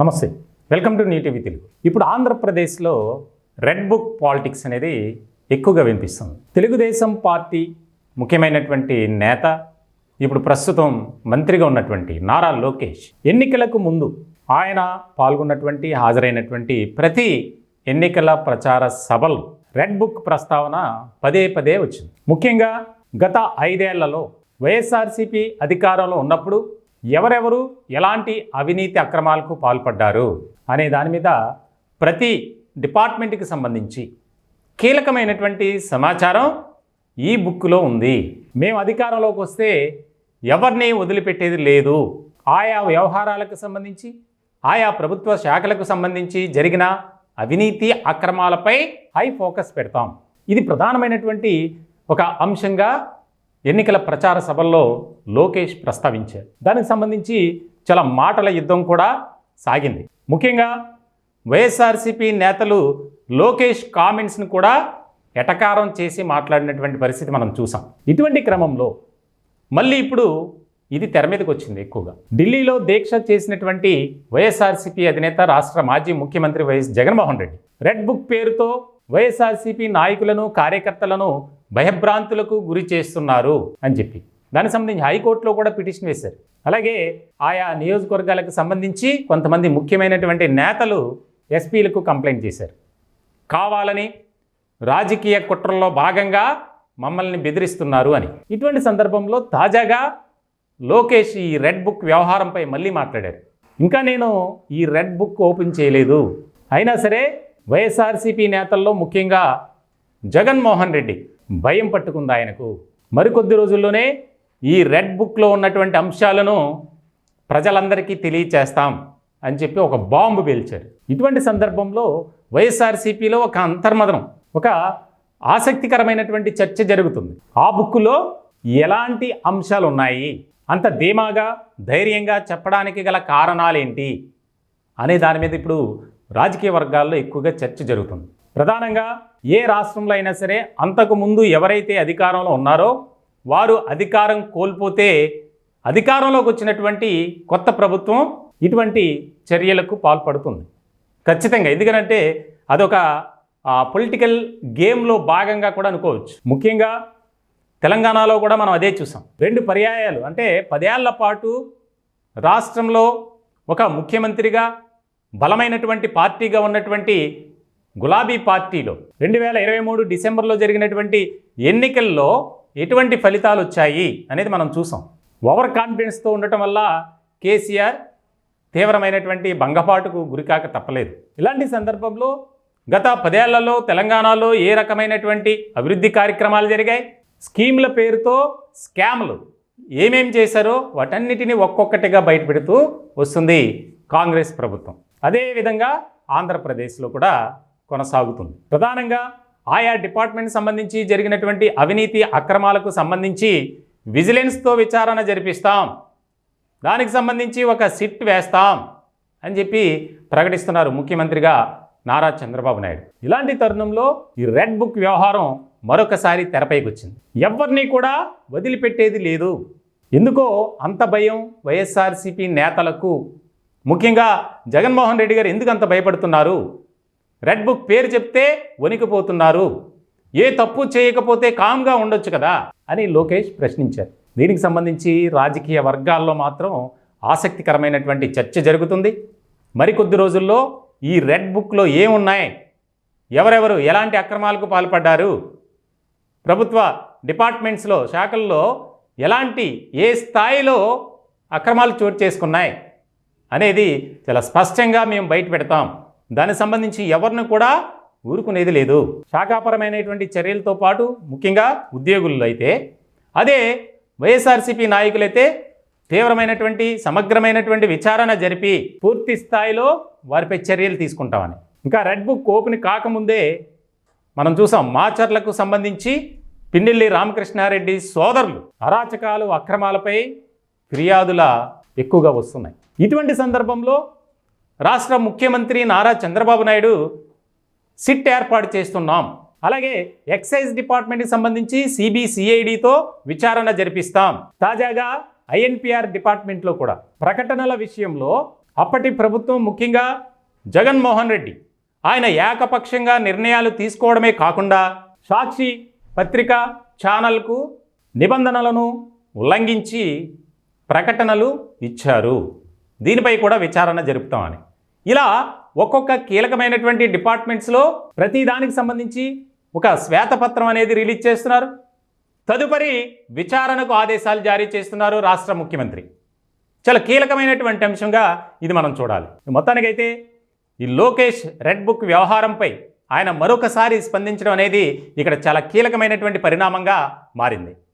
నమస్తే. Welcome to నీటి తెలుగు. ఇప్పుడు ఆంధ్రప్రదేశ్లో రెడ్ బుక్ పాలిటిక్స్ అనేది ఎక్కువగా వినిపిస్తుంది. తెలుగుదేశం పార్టీ ముఖ్యమైనటువంటి నేత ఇప్పుడు ప్రస్తుతం మంత్రిగా ఉన్నటువంటి నారా లోకేష్ ఎన్నికలకు ముందు ఆయన పాల్గొన్నటువంటి హాజరైనటువంటి ప్రతి ఎన్నికల ప్రచార సభలు రెడ్ బుక్ ప్రస్తావన పదే పదే వచ్చింది. ముఖ్యంగా గత ఐదేళ్ళలో వైఎస్ఆర్సీపీ అధికారంలో ఉన్నప్పుడు ఎవరెవరు ఎలాంటి అవినీతి అక్రమాలకు పాల్పడ్డారు అనే దాని మీద ప్రతి డిపార్ట్మెంట్కి సంబంధించి కీలకమైనటువంటి సమాచారం ఈ బుక్లో ఉంది. మేము అధికారంలోకి వస్తే ఎవరిని వదిలిపెట్టేది లేదు. ఆయా వ్యవహారాలకు సంబంధించి ఆయా ప్రభుత్వ శాఖలకు సంబంధించి జరిగిన అవినీతి అక్రమాలపై హై ఫోకస్ పెడతాం. ఇది ప్రధానమైనటువంటి ఒక అంశంగా ఎన్నికల ప్రచార సభల్లో లోకేష్ ప్రస్తావించారు. దానికి సంబంధించి చాలా మాటల యుద్ధం కూడా సాగింది. ముఖ్యంగా వైఎస్ఆర్సీపీ నేతలు లోకేష్ కామెంట్స్ని కూడా ఎటకారం చేసి మాట్లాడినటువంటి పరిస్థితి మనం చూసాం. ఇటువంటి క్రమంలో మళ్ళీ ఇప్పుడు ఇది తెర మీదకి వచ్చింది ఎక్కువగా. ఢిల్లీలో దీక్ష చేసినటువంటి వైఎస్ఆర్సీపీ అధినేత రాష్ట్ర మాజీ ముఖ్యమంత్రి YS Jaganmohan Reddy. Red book పేరుతో వైఎస్ఆర్సీపీ నాయకులను కార్యకర్తలను భయభ్రాంతులకు గురి చేస్తున్నారు అని చెప్పి. దానికి సంబంధించి హైకోర్టులో కూడా పిటిషన్ వేశారు. అలాగే ఆయా నియోజకవర్గాలకు సంబంధించి కొంతమంది ముఖ్యమైనటువంటి నేతలు ఎస్పీలకు కంప్లైంట్ చేశారు. కావాలని రాజకీయ కుట్రల్లో భాగంగా మమ్మల్ని బెదిరిస్తున్నారు అని. ఇటువంటి సందర్భంలో తాజాగా లోకేష్ ఈ రెడ్ బుక్ వ్యవహారంపై మళ్ళీ మాట్లాడారు. ఇంకా నేను ఈ రెడ్ బుక్ ఓపెన్ చేయలేదు. అయినా సరే వైఎస్ఆర్సీపీ నేతల్లో ముఖ్యంగా జగన్మోహన్ రెడ్డి భయం పట్టుకుంది ఆయనకు. మరికొద్ది రోజుల్లోనే ఈ రెడ్ బుక్లో ఉన్నటువంటి అంశాలను ప్రజలందరికీ తెలియచేస్తాం అని చెప్పి ఒక బాంబు పేల్చారు. ఇటువంటి సందర్భంలో వైఎస్ఆర్సీపీలో ఒక అంతర్మదనం ఒక ఆసక్తికరమైనటువంటి చర్చ జరుగుతుంది. ఆ బుక్లో ఎలాంటి అంశాలు ఉన్నాయి అంత ధీమాగా ధైర్యంగా చెప్పడానికి గల కారణాలేంటి అనే దాని మీద ఇప్పుడు రాజకీయ వర్గాల్లో ఎక్కువగా చర్చ జరుగుతుంది. ప్రధానంగా ఏ రాష్ట్రంలో అయినా సరే అంతకు ముందు ఎవరైతే అధికారంలో ఉన్నారో వారు అధికారం కోల్పోతే అధికారంలోకి వచ్చినటువంటి కొత్త ప్రభుత్వం ఇటువంటి చర్యలకు పాల్పడుతుంది. ఖచ్చితంగా. ఎందుకంటే అదొక పొలిటికల్ గేమ్లో భాగంగా కూడా అనుకోవచ్చు. ముఖ్యంగా తెలంగాణలో కూడా మనం అదే చూసాం. రెండు పర్యాయాలు. అంటే పదేళ్ళ పాటు రాష్ట్రంలో ఒక ముఖ్యమంత్రిగా బలమైనటువంటి పార్టీగా ఉన్నటువంటి గులాబీ పార్టీలో రెండు వేల ఇరవై మూడు డిసెంబర్లో జరిగినటువంటి ఎన్నికల్లో ఎటువంటి ఫలితాలు వచ్చాయి అనేది మనం చూసాం. ఓవర్ కాన్ఫిడెన్స్తో ఉండటం వల్ల కేసీఆర్ తీవ్రమైనటువంటి భంగపాటుకు గురికాక తప్పలేదు. ఇలాంటి సందర్భంలో గత పదేళ్ళలో తెలంగాణలో ఏ రకమైనటువంటి అభివృద్ధి కార్యక్రమాలు జరిగాయి? స్కీముల పేరుతో స్కామ్లు ఏమేం చేశారో వాటన్నిటిని ఒక్కొక్కటిగా బయటపెడుతూ వస్తుంది కాంగ్రెస్ ప్రభుత్వం. అదేవిధంగా ఆంధ్రప్రదేశ్లో కూడా కొనసాగుతుంది. ప్రధానంగా ఆయా డిపార్ట్మెంట్ సంబంధించి జరిగినటువంటి అవినీతి అక్రమాలకు సంబంధించి విజిలెన్స్తో విచారణ జరిపిస్తాం. దానికి సంబంధించి ఒక సిట్ వేస్తాం అని చెప్పి ప్రకటిస్తున్నారు ముఖ్యమంత్రిగా నారా చంద్రబాబు నాయుడు. ఇలాంటి తరుణంలో ఈ రెడ్ బుక్ వ్యవహారం మరొకసారి తెరపైకి వచ్చింది. ఎవరిని కూడా వదిలిపెట్టేది లేదు. ఎందుకో అంత భయం వైఎస్ఆర్సీపీ నేతలకు. ముఖ్యంగా జగన్మోహన్ రెడ్డి గారు ఎందుకు అంత భయపడుతున్నారు? రెడ్ బుక్ పేరు చెప్తే వణికిపోతున్నారు. ఏ తప్పు చేయకపోతే కామ్గా ఉండొచ్చు కదా అని లోకేష్ ప్రశ్నించారు. దీనికి సంబంధించి రాజకీయ వర్గాల్లో మాత్రం ఆసక్తికరమైనటువంటి చర్చ జరుగుతుంది. మరికొద్ది రోజుల్లో ఈ రెడ్ బుక్లో ఏమున్నాయి? ఎవరెవరు? ఎలాంటి అక్రమాలకు పాల్పడ్డారు? ప్రభుత్వ డిపార్ట్మెంట్స్లో శాఖల్లో ఎలాంటి ఏ స్థాయిలో అక్రమాలు చోటు చేసుకున్నాయి అనేది చాలా స్పష్టంగా మేము బయట పెడతాం. దానికి సంబంధించి ఎవరిని కూడా ఊరుకునేది లేదు. శాఖాపరమైనటువంటి చర్యలతో పాటు ముఖ్యంగా ఉద్యోగుల్లో అయితే అదే వైఎస్ఆర్సీపీ నాయకులైతే తీవ్రమైనటువంటి సమగ్రమైనటువంటి విచారణ జరిపి పూర్తి స్థాయిలో వారిపై చర్యలు తీసుకుంటామని. ఇంకా రెడ్ బుక్ ఓపెన్ కాకముందే మనం చూసాం మాచర్లకు సంబంధించి పిన్నెల్లి రామకృష్ణారెడ్డి సోదరులు అరాచకాలు అక్రమాలపై ఫిర్యాదుల ఎక్కువగా వస్తున్నాయి. ఇటువంటి సందర్భంలో రాష్ట్ర ముఖ్యమంత్రి నారా చంద్రబాబు నాయుడు సిట్ ఏర్పాటు చేస్తున్నాం. అలాగే ఎక్సైజ్ డిపార్ట్మెంట్కి సంబంధించి సిబిసిఐడితో విచారణ జరిపిస్తాం. తాజాగా ఐఎన్పిఆర్ డిపార్ట్మెంట్లో కూడా ప్రకటనల విషయంలో అప్పటి ప్రభుత్వం ముఖ్యంగా జగన్మోహన్ రెడ్డి ఆయన ఏకపక్షంగా నిర్ణయాలు తీసుకోవడమే కాకుండా సాక్షి పత్రిక ఛానల్కు నిబంధనలను ఉల్లంఘించి ప్రకటనలు ఇచ్చారు. దీనిపై కూడా విచారణ జరుపుతామని. ఇలా ఒక్కొక్క కీలకమైనటువంటి డిపార్ట్మెంట్స్లో ప్రతి దానికి సంబంధించి ఒక శ్వేతపత్రం అనేది రిలీజ్ చేస్తున్నారు. తదుపరి విచారణకు ఆదేశాలు జారీ చేస్తున్నారు రాష్ట్ర ముఖ్యమంత్రి. చాలా కీలకమైనటువంటి అంశంగా ఇది మనం చూడాలి. మొత్తానికైతే ఈ లోకేష్ రెడ్ బుక్ వ్యవహారంపై ఆయన మరొకసారి స్పందించడం అనేది ఇక్కడ చాలా కీలకమైనటువంటి పరిణామంగా మారింది.